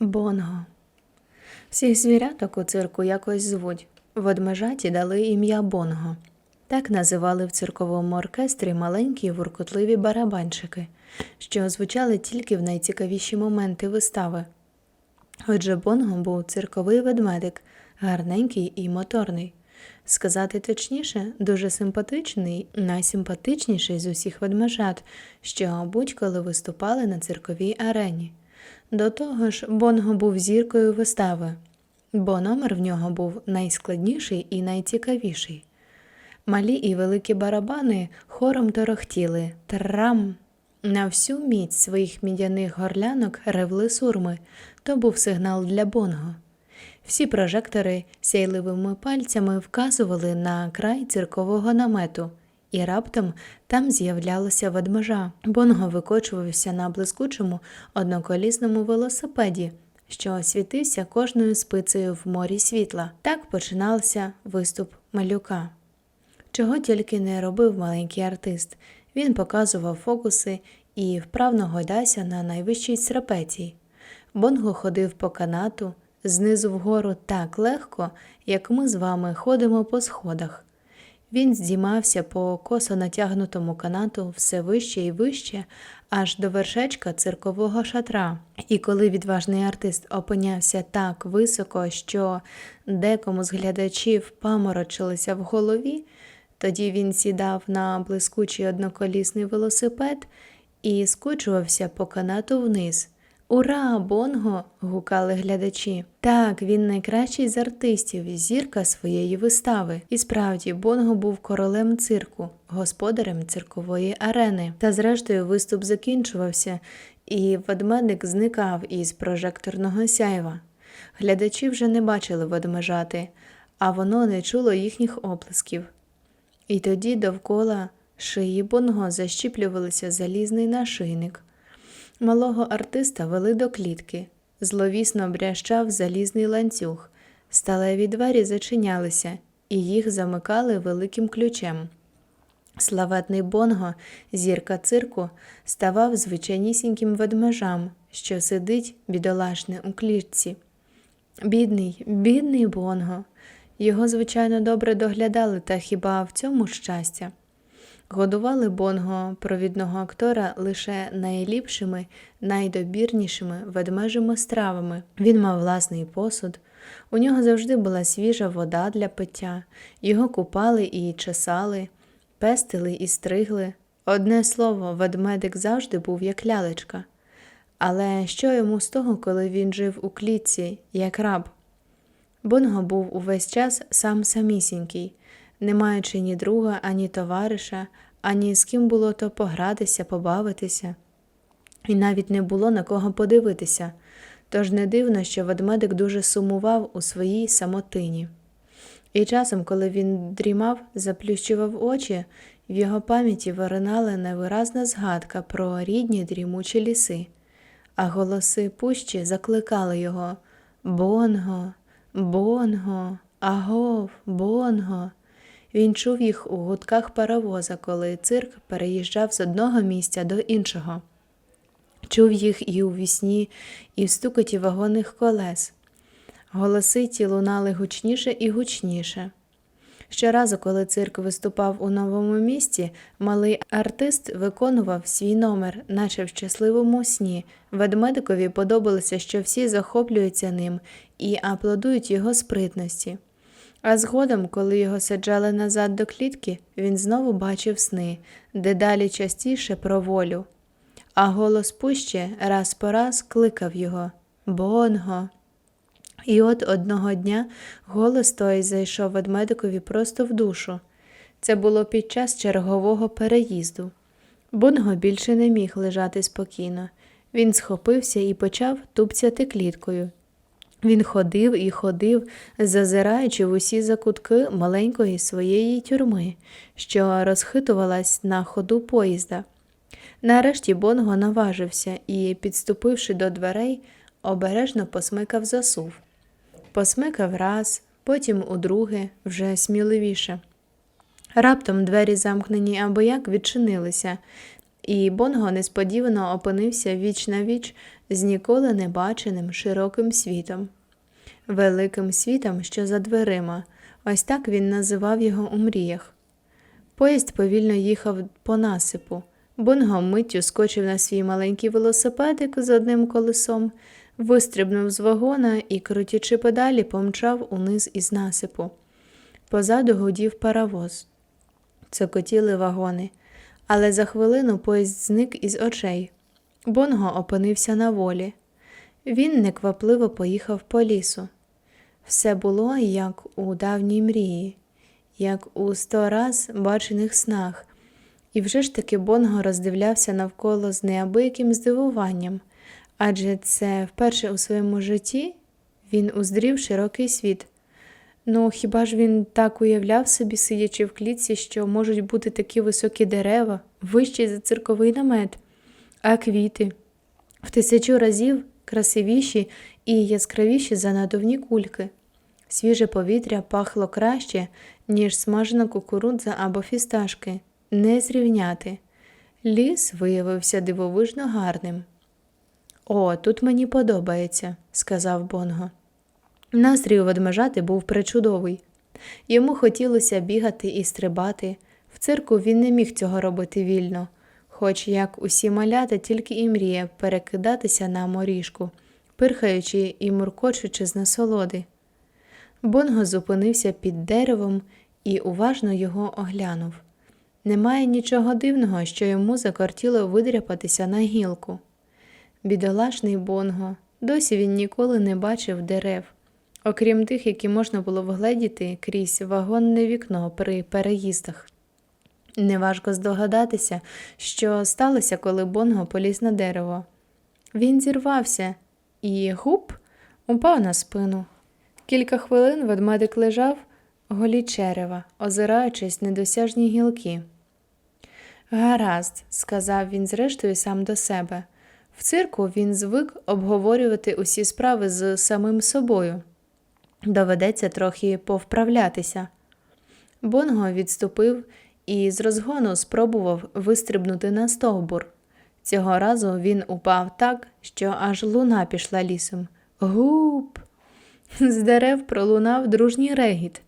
Бонго. Всіх звіряток у цирку якось звуть. Ведмежаті дали ім'я Бонго. Так називали в цирковому оркестрі маленькі воркотливі барабанчики, що звучали тільки в найцікавіші моменти вистави. Отже, Бонго був цирковий ведмедик, гарненький і моторний. Сказати точніше, дуже симпатичний, найсимпатичніший з усіх ведмежат, що будь-коли виступали на цирковій арені. До того ж, Бонго був зіркою вистави, бо номер в нього був найскладніший і найцікавіший. Малі і великі барабани хором торохтіли трам. На всю міць своїх мідяних горлянок ревли сурми. То був сигнал для Бонго. Всі прожектори сяйливими пальцями вказували на край циркового намету, і раптом там з'являлося ведмежа. Бонго викочувався на блискучому одноколісному велосипеді, що світився кожною спицею в морі світла. Так починався виступ малюка. Чого тільки не робив маленький артист. Він показував фокуси і вправно гойдався на найвищій трапеції. Бонго ходив по канату знизу вгору так легко, як ми з вами ходимо по сходах. Він здіймався по косо натягнутому канату все вище і вище, аж до вершечка циркового шатра. І коли відважний артист опинявся так високо, що декому з глядачів паморочилися в голові, тоді він сідав на блискучий одноколісний велосипед і скочувався по канату вниз. Ура, Бонго! гукали глядачі. Так, він найкращий з артистів, зірка своєї вистави. І справді, Бонго був королем цирку, господарем циркової арени. Та зрештою виступ закінчувався, і ведмедик зникав із прожекторного сяйва. Глядачі вже не бачили ведмежати, а воно не чуло їхніх оплесків. І тоді довкола шиї Бонго защіплювалися залізний нашийник. Малого артиста вели до клітки, зловісно брящав залізний ланцюг, сталеві двері зачинялися, і їх замикали великим ключем. Славетний Бонго, зірка цирку, ставав звичайнісіньким ведмежам, що сидить бідолашне у клітці. Бідний, бідний Бонго. Його, звичайно, добре доглядали, та хіба в цьому щастя? Годували Бонго, провідного актора, лише найліпшими, найдобірнішими ведмежими стравами. Він мав власний посуд, у нього завжди була свіжа вода для пиття, його купали і чесали, пестили і стригли. Одне слово, ведмедик завжди був як лялечка. Але що йому з того, коли він жив у клітці, як раб? Бонго був увесь час сам самісінький, не маючи ні друга, ані товариша, ані з ким було то погратися, побавитися, і навіть не було на кого подивитися, тож не дивно, що ведмедик дуже сумував у своїй самотині. І часом, коли він дрімав, заплющував очі, в його пам'яті виринала невиразна згадка про рідні дрімучі ліси, а голоси пущі закликали його Бонго, Бонго, агов, Бонго. Він чув їх у гудках паровоза, коли цирк переїжджав з одного місця до іншого. Чув їх і у вісні, і в стукоті вагонних колес. Голоси ті лунали гучніше і гучніше. Щоразу, коли цирк виступав у новому місті, малий артист виконував свій номер, наче в щасливому сні. Ведмедикові подобалося, що всі захоплюються ним і аплодують його спритності. А згодом, коли його саджали назад до клітки, він знову бачив сни, дедалі частіше про волю. А голос пуще раз по раз кликав його Бонго. І от одного дня голос той зайшов ведмедикові просто в душу. Це було під час чергового переїзду. Бонго більше не міг лежати спокійно. Він схопився і почав тупцяти кліткою. Він ходив і ходив, зазираючи в усі закутки маленької своєї тюрми, що розхитувалась на ходу поїзда. Нарешті Бонго наважився і, підступивши до дверей, обережно посмикав засув. Посмикав раз, потім удруге, вже сміливіше. Раптом двері замкнені або як відчинилися, і Бонго несподівано опинився віч на віч з ніколи не баченим широким світом. Великим світом, що за дверима, ось так він називав його у мріях. Поїзд повільно їхав по насипу. Бонго миттю скочив на свій маленький велосипедик з одним колесом, вистрибнув з вагона і, крутячи педалі, помчав униз із насипу. Позаду гудів паровоз. Цокотіли вагони, але за хвилину поїзд зник із очей. Бонго опинився на волі. Він неквапливо поїхав по лісу. Все було як у давній мрії, як у сто раз бачених снах, і вже ж таки Бонго роздивлявся навколо з неабияким здивуванням, адже це вперше у своєму житті він уздрів широкий світ. Ну, хіба ж він так уявляв собі, сидячи в клітці, що можуть бути такі високі дерева, вищі за цирковий намет, а квіти в тисячу разів красивіші і яскравіші за надувні кульки. Свіже повітря пахло краще, ніж смажена кукурудза або фісташки, не зрівняти. Ліс виявився дивовижно гарним. О, тут мені подобається, сказав Бонго. Настрій у ведмежати був причудовий. Йому хотілося бігати і стрибати. В цирку він не міг цього робити вільно, хоч, як усі малята, тільки і мріє перекидатися на моріжку, пирхаючи і муркочучи з насолоди. Бонго зупинився під деревом і уважно його оглянув. Немає нічого дивного, що йому закортіло видряпатися на гілку. Бідолашний Бонго, досі він ніколи не бачив дерев, окрім тих, які можна було вгледіти крізь вагонне вікно при переїздах. Неважко здогадатися, що сталося, коли Бонго поліз на дерево. Він зірвався і гуп упав на спину. Кілька хвилин ведмедик лежав голі черева, озираючись недосяжні гілки. Гаразд, сказав він зрештою сам до себе. В цирку він звик обговорювати усі справи з самим собою. Доведеться трохи повправлятися. Бонго відступив і з розгону спробував вистрибнути на стовбур. Цього разу він упав так, що аж луна пішла лісом. Гуп! З дерев пролунав дружній регіт.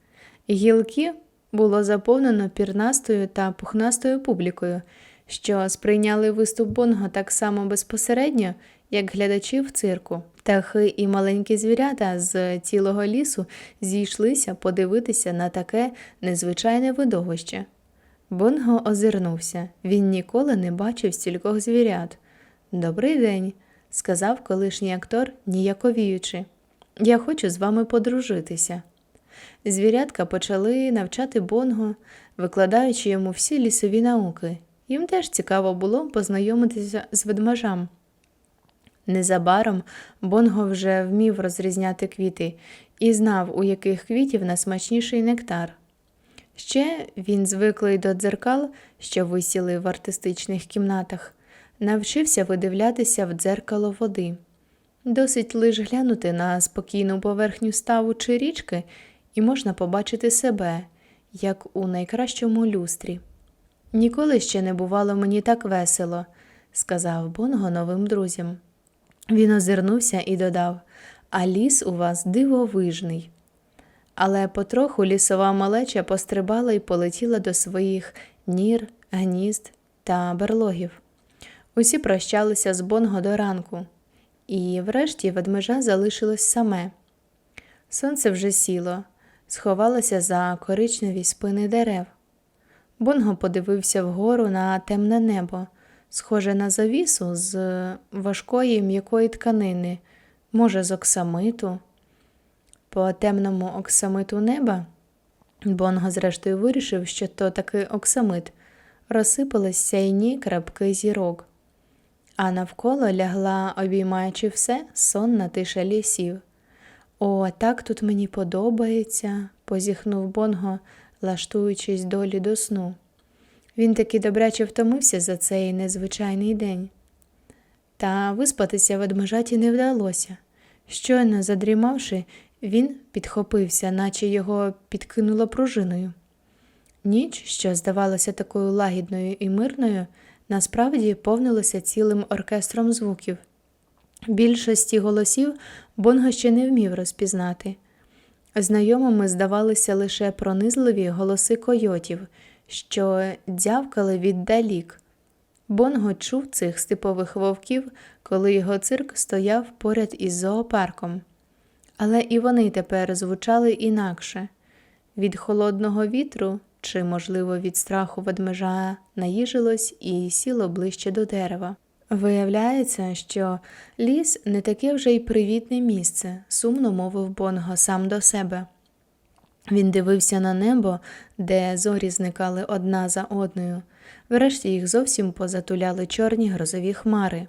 Гілки було заповнено пірнастою та пухнастою публікою, що сприйняли виступ Бонго так само безпосередньо, як глядачі в цирку. Птахи і маленькі звірята з цілого лісу зійшлися подивитися на таке незвичайне видовище. Бонго озирнувся. Він ніколи не бачив стількох звірят. Добрий день, сказав колишній актор, ніяковіючи. Я хочу з вами подружитися. Звірятка почали навчати Бонго, викладаючи йому всі лісові науки. Їм теж цікаво було познайомитися з ведмежам. Незабаром Бонго вже вмів розрізняти квіти і знав, у яких квітів найсмачніший нектар. Ще він, звиклий до дзеркал, що висіли в артистичних кімнатах, навчився видивлятися в дзеркало води. Досить лиш глянути на спокійну поверхню ставу чи річки, і можна побачити себе, як у найкращому люстрі. Ніколи ще не бувало мені так весело, сказав Бонго новим друзям. Він озирнувся і додав А ліс у вас дивовижний. Але потроху лісова малеча пострибала і полетіла до своїх нір, гнізд та берлогів. Усі прощалися з Бонго до ранку, і врешті ведмежа залишилось саме. Сонце вже сіло, сховалося за коричневі спини дерев. Бонго подивився вгору на темне небо, схоже на завісу з важкої м'якої тканини, може, з оксамиту. По темному оксамиту неба Бонго зрештою вирішив, що то таки оксамит, розсипались сяйні крапки зірок, а навколо лягла, обіймаючи все, сонна тиша лісів. О, так тут мені подобається, позіхнув Бонго, лаштуючись долі до сну. Він таки добряче втомився за цей незвичайний день. Та виспатися ведмежаті не вдалося. Щойно задрімавши, він підхопився, наче його підкинуло пружиною. Ніч, що здавалася такою лагідною і мирною, насправді повнилося цілим оркестром звуків. Більшості голосів Бонго ще не вмів розпізнати. Знайомими здавалися лише пронизливі голоси койотів, що дзявкали віддалік. Бонго чув цих степових вовків, коли його цирк стояв поряд із зоопарком. Але і вони тепер звучали інакше від холодного вітру чи, можливо, від страху ведмежа наїжилось і сіло ближче до дерева. Виявляється, що ліс не таке вже й привітне місце, сумно мовив Бонго сам до себе. Він дивився на небо, де зорі зникали одна за одною. Врешті їх зовсім позатуляли чорні грозові хмари.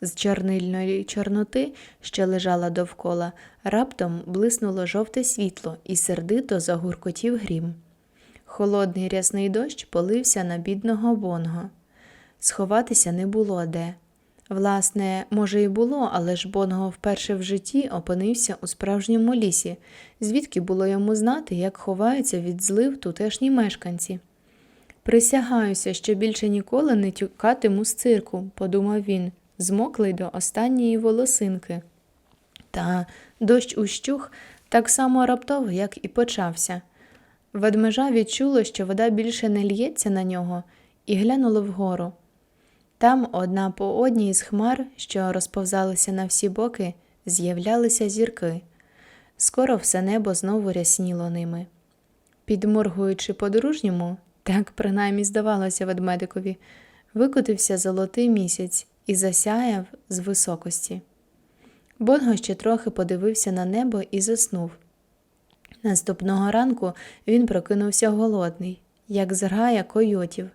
З чорнильної чорноти, що лежала довкола, раптом блиснуло жовте світло і сердито загуркотів грім. Холодний рясний дощ полився на бідного Бонго. Сховатися не було де. Власне, може, і було, але ж Бонго вперше в житті опинився у справжньому лісі, звідки було йому знати, як ховаються від злив тутешні мешканці. Присягаюся, що більше ніколи не тюкатиму з цирку, подумав він, змоклий до останньої волосинки. Та дощ ущух так само раптово, як і почався. Ведмежа відчуло, що вода більше не л'ється на нього, і глянуло вгору. Там одна по одній з хмар, що розповзалися на всі боки, з'являлися зірки. Скоро все небо знову рясніло ними. Підморгуючи по-дружньому, так принаймні здавалося ведмедикові, викотився золотий місяць і засяяв з високості. Бонго ще трохи подивився на небо і заснув. Наступного ранку він прокинувся голодний, як зграя койотів.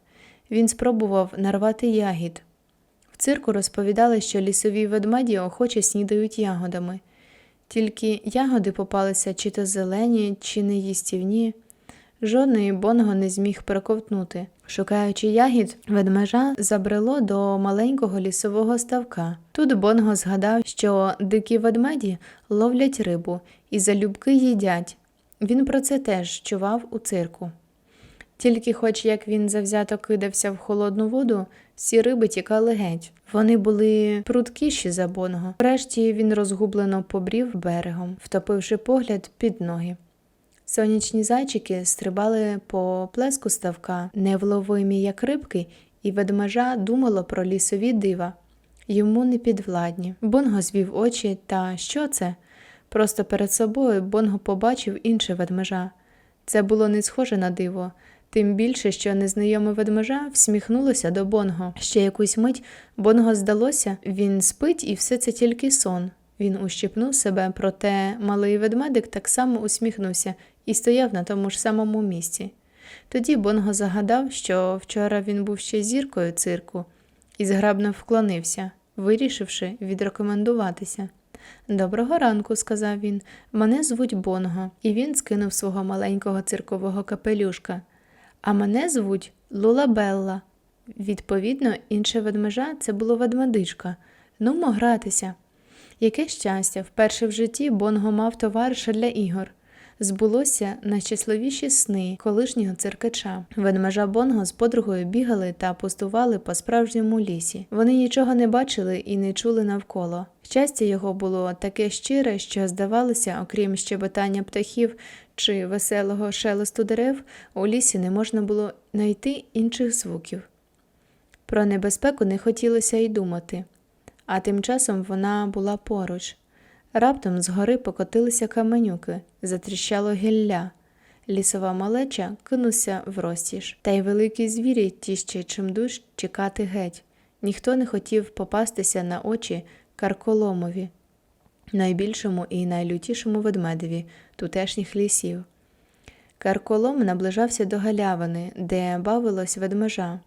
Він спробував нарвати ягід. В цирку розповідали, що лісові ведмеді охоче снідають ягодами. Тільки ягоди попалися чи то зелені, чи неїстівні. Жодної Бонго не зміг перековтнути. Шукаючи ягід, ведмежа забрело до маленького лісового ставка. Тут Бонго згадав, що дикі ведмеді ловлять рибу і залюбки їдять. Він про це теж чував у цирку. Тільки, хоч як він завзято кидався в холодну воду, всі риби тікали геть. Вони були прудкіші за Бонго. Врешті він розгублено побрів берегом, втопивши погляд під ноги. Сонячні зайчики стрибали по плеску ставка, невловимі, як рибки, і ведмежа думало про лісові дива. Йому не підвладні. Бонго звів очі, та що це? Просто перед собою Бонго побачив інше ведмежа. Це було не схоже на диво, тим більше, що незнайоме ведмежа всміхнулося до Бонго. Ще якусь мить Бонго здалося, він спить і все це тільки сон. Він ущипнув себе, проте малий ведмедик так само усміхнувся і стояв на тому ж самому місці. Тоді Бонго загадав, що вчора він був ще зіркою цирку, і зграбно вклонився, вирішивши відрекомендуватися. Доброго ранку, сказав він. Мене звуть Бонго, і він скинув свого маленького циркового капелюшка. А мене звуть Лулабелла. Відповідно, інше ведмежа це було ведмедичка. Нумо гратися. Яке щастя, вперше в житті Бонго мав товариша для ігор. Збулося найщасливіші сни колишнього циркача. Ведмежа Бонго з подругою бігали та пустували по справжньому лісі. Вони нічого не бачили і не чули навколо. Щастя його було таке щире, що здавалося, окрім щебетання птахів чи веселого шелесту дерев, у лісі не можна було знайти інших звуків. Про небезпеку не хотілося й думати, а тим часом вона була поруч. Раптом згори покотилися каменюки, затріщало гілля. Лісова малеча кинувся в розтіж, та й великі звірі ті ще чимдуж чекати геть. Ніхто не хотів попастися на очі карколомові, найбільшому і найлютішому ведмедеві тутешніх лісів. Карколом наближався до галявини, де бавилось ведмежа.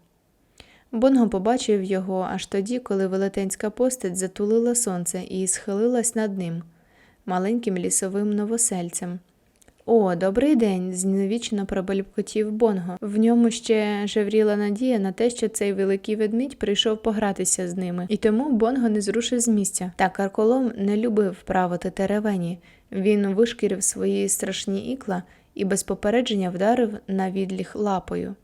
Бонго побачив його аж тоді, коли велетенська постать затулила сонце і схилилась над ним, маленьким лісовим новосельцем. О, добрий день! Зніновічно пробелькотів Бонго. В ньому ще жевріла надія на те, що цей великий ведмідь прийшов погратися з ними, і тому Бонго не зрушив з місця. Та Карколом не любив правити теревені. Він вишкірив свої страшні ікла і без попередження вдарив на відліг лапою.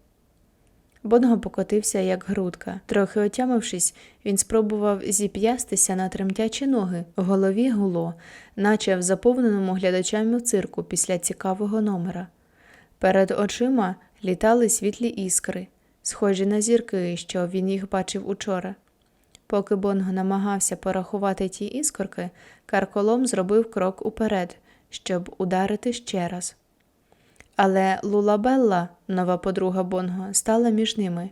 Бонго покотився, як грудка. Трохи отямившись, він спробував зіп'ястися на тремтячі ноги. В голові гуло, наче в заповненому глядачами цирку після цікавого номера. Перед очима літали світлі іскри, схожі на зірки, що він їх бачив учора. Поки Бонго намагався порахувати ті іскорки, карколом зробив крок уперед, щоб ударити ще раз. Але Лулабелла, нова подруга Бонго, стала між ними.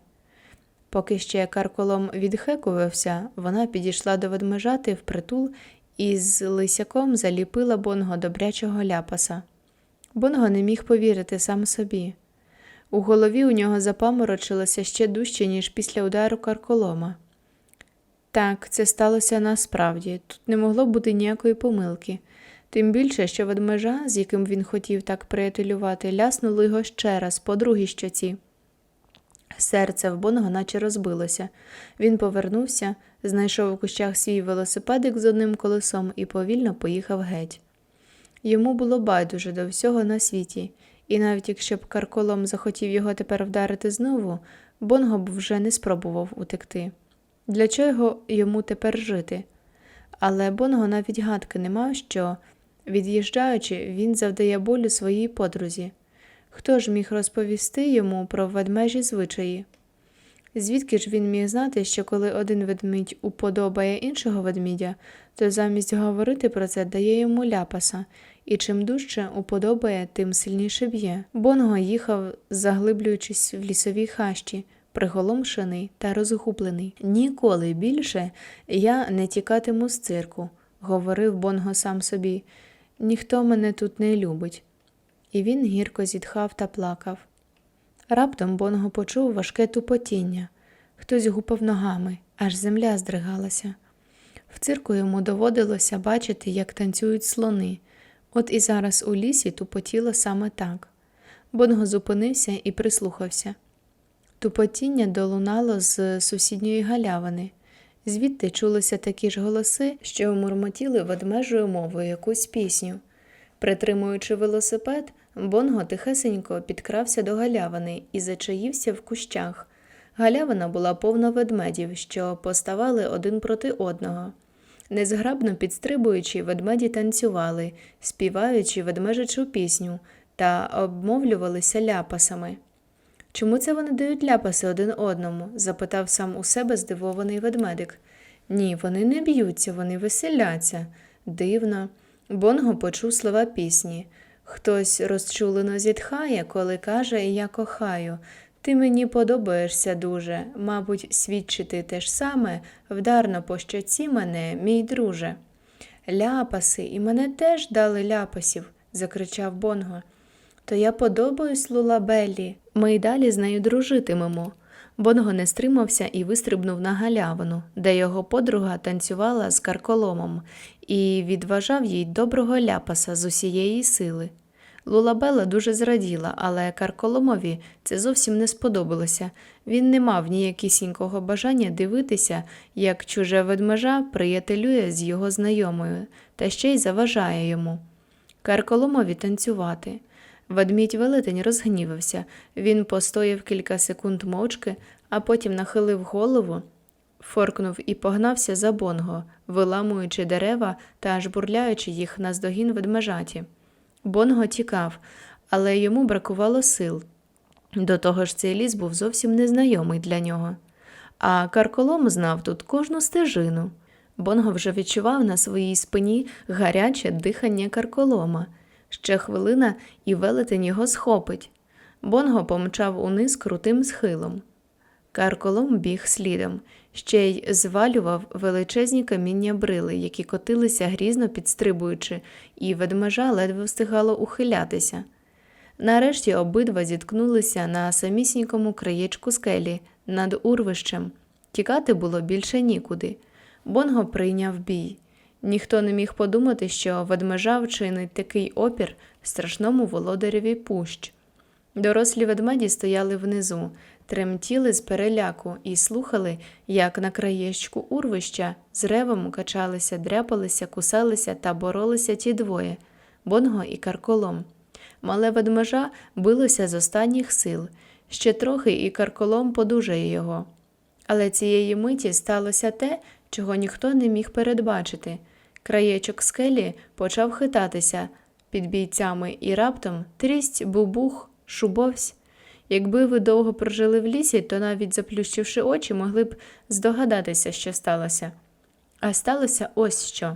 Поки ще карколом відхекувався, вона підійшла до ведмежати впритул і з лисяком заліпила Бонго добрячого ляпаса. Бонго не міг повірити сам собі. У голові у нього запаморочилося ще дужче, ніж після удару карколома. Так, це сталося насправді, тут не могло бути ніякої помилки. Тим більше, що ведмежа, з яким він хотів так приятелювати, ляснуло його ще раз по другій щоці. Серце в Бонго наче розбилося. Він повернувся, знайшов у кущах свій велосипедик з одним колесом і повільно поїхав геть. Йому було байдуже до всього на світі, і навіть якщо б карколом захотів його тепер вдарити знову, Бонго б вже не спробував утекти. Для чого йому тепер жити? Але Бонго навіть гадки не мав, що, від'їжджаючи, він завдає болю своїй подрузі. Хто ж міг розповісти йому про ведмежі звичаї? Звідки ж він міг знати, що коли один ведмідь уподобає іншого ведмідя, то замість говорити про це дає йому ляпаса, і чим дужче уподобає, тим сильніше б'є. Бонго їхав, заглиблюючись в лісовій хащі, приголомшений та розгублений. Ніколи більше я не тікатиму з цирку, говорив Бонго сам собі. Ніхто мене тут не любить. І він гірко зітхав та плакав. Раптом Бонго почув важке тупотіння. Хтось гупав ногами, аж земля здригалася. В цирку йому доводилося бачити, як танцюють слони. От і зараз у лісі тупотіло саме так. Бонго зупинився і прислухався. Тупотіння долунало з сусідньої галявини. Звідти чулися такі ж голоси, що мурмотіли ведмежою мовою якусь пісню. Притримуючи велосипед, Бонго тихесенько підкрався до галявини і зачаївся в кущах. Галявина була повна ведмедів, що поставали один проти одного. Незграбно підстрибуючи, ведмеді танцювали, співаючи ведмежичу пісню та обмовлювалися ляпасами. Чому це вони дають ляпаси один одному? запитав сам у себе здивований ведмедик. Ні, вони не б'ються, вони веселяться. Дивно. Бонго почув слова пісні. Хтось розчулено зітхає, коли каже Я кохаю. Ти мені подобаєшся дуже, мабуть, свідчити те ж саме, вдарно по щоці мене, мій друже. Ляпаси, і мене теж дали ляпасів, закричав Бонго. То я подобаюсь Лулабеллі. Ми й далі з нею дружитимемо. Бонго не стримався і вистрибнув на галявину, де його подруга танцювала з карколомом і відважав їй доброго ляпаса з усієї сили. Лулабела дуже зраділа, але карколомові це зовсім не сподобалося. Він не мав ніякісінького бажання дивитися, як чуже ведмежа приятелює з його знайомою та ще й заважає йому. Карколомові танцювати. Ведмідь велетень розгнівався. Він постояв кілька секунд мовчки, а потім нахилив голову, форкнув і погнався за бонго, виламуючи дерева та аж бурляючи їх наздогін ведмежаті. Бонго тікав, але йому бракувало сил. До того ж, цей ліс був зовсім незнайомий для нього. А карколом знав тут кожну стежину. Бонго вже відчував на своїй спині гаряче дихання карколома. Ще хвилина і велетень його схопить. Бонго помчав униз крутим схилом. Карколом біг слідом, ще й звалював величезні каміння брили, які котилися грізно підстрибуючи, і ведмежа ледве встигало ухилятися. Нарешті обидва зіткнулися на самісінькому краєчку скелі над урвищем. Тікати було більше нікуди. Бонго прийняв бій. Ніхто не міг подумати, що ведмежа вчинить такий опір страшному володареві пущ. Дорослі ведмеді стояли внизу, тремтіли з переляку і слухали, як на краєчку урвища з ревом качалися, дряпалися, кусалися та боролися ті двоє Бонго і карколом. Мале ведмежа билося з останніх сил. Ще трохи і карколом подужає його. Але цієї миті сталося те, чого ніхто не міг передбачити. Краєчок скелі почав хитатися під бійцями, і раптом трість, бубух, шубовсь. Якби ви довго прожили в лісі, то навіть заплющивши очі, могли б здогадатися, що сталося. А сталося ось що.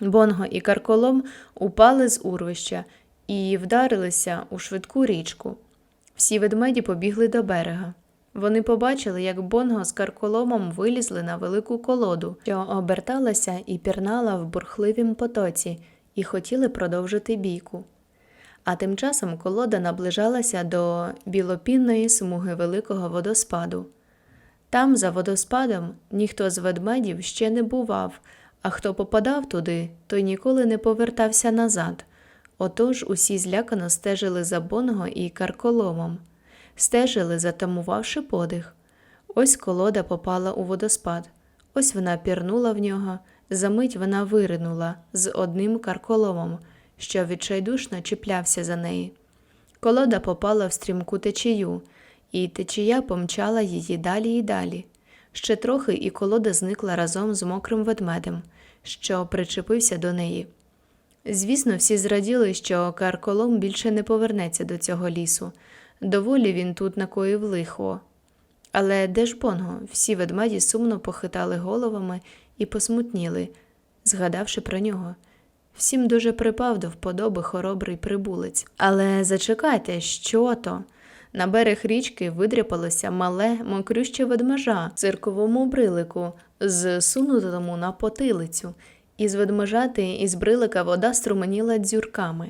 Бонго і карколом упали з урвища і вдарилися у швидку річку. Всі ведмеді побігли до берега. Вони побачили, як Бонго з карколомом вилізли на велику колоду, що оберталася і пірнала в бурхливім потоці, і хотіли продовжити бійку. А тим часом колода наближалася до білопінної смуги великого водоспаду. Там, за водоспадом, ніхто з ведмедів ще не бував, а хто попадав туди, той ніколи не повертався назад. Отож усі злякано стежили за Бонго і карколомом, стежили, затамувавши подих. Ось колода попала у водоспад, ось вона пірнула в нього, замить вона виринула з одним карколомом, що відчайдушно чіплявся за неї. Колода попала в стрімку течію, і течія помчала її далі і далі. Ще трохи і колода зникла разом з мокрим ведмедем, що причепився до неї. Звісно, всі зраділи, що карколом більше не повернеться до цього лісу. Доволі він тут накоїв лихо. Але де ж Бонго? Всі ведмеді сумно похитали головами і посмутніли, згадавши про нього. Всім дуже припав до вподоби хоробрий прибулець. Але зачекайте, що то? На берег річки видряпалося мале мокрюще ведмежа в цирковому брилику, зсунутому на потилицю. Із ведмежати із брилика вода струменіла дзюрками.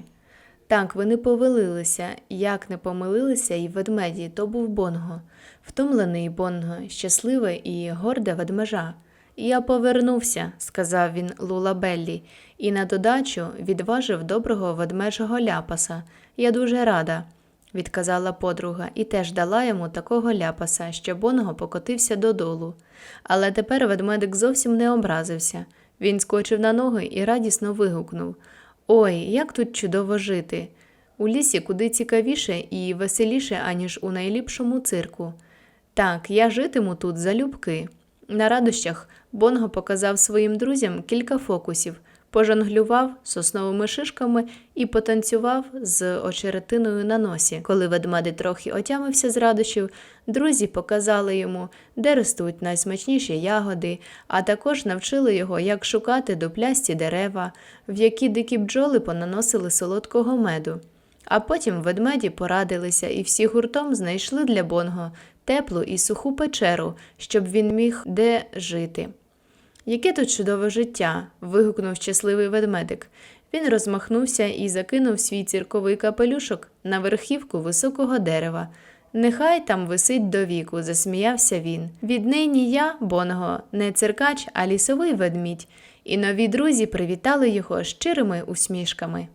Так, вони повелилися, як не помилилися і ведмеді, то був Бонго, втомлений Бонго, щасливе і горде ведмежа. Я повернувся, сказав він Лулабеллі, і на додачу відважив доброго ведмежого ляпаса. Я дуже рада, відказала подруга, і теж дала йому такого ляпаса, що Бонго покотився додолу. Але тепер ведмедик зовсім не образився. Він скочив на ноги і радісно вигукнув Ой, як тут чудово жити! У лісі куди цікавіше і веселіше, аніж у найліпшому цирку. Так, я житиму тут залюбки. На радощах Бонго показав своїм друзям кілька фокусів, пожонглював сосновими шишками і потанцював з очеретиною на носі. Коли ведмедик трохи отямився з радощів, друзі показали йому, де ростуть найсмачніші ягоди, а також навчили його, як шукати дуплясті дерева, в які дикі бджоли понаносили солодкого меду. А потім ведмеді порадилися і всі гуртом знайшли для Бонго теплу і суху печеру, щоб він міг де жити. Яке тут чудове життя. вигукнув щасливий ведмедик. Він розмахнувся і закинув свій цірковий капелюшок на верхівку високого дерева. Нехай там висить до віку, засміявся він. Віднині я, Бонго, не циркач, а лісовий ведмідь, і нові друзі привітали його щирими усмішками.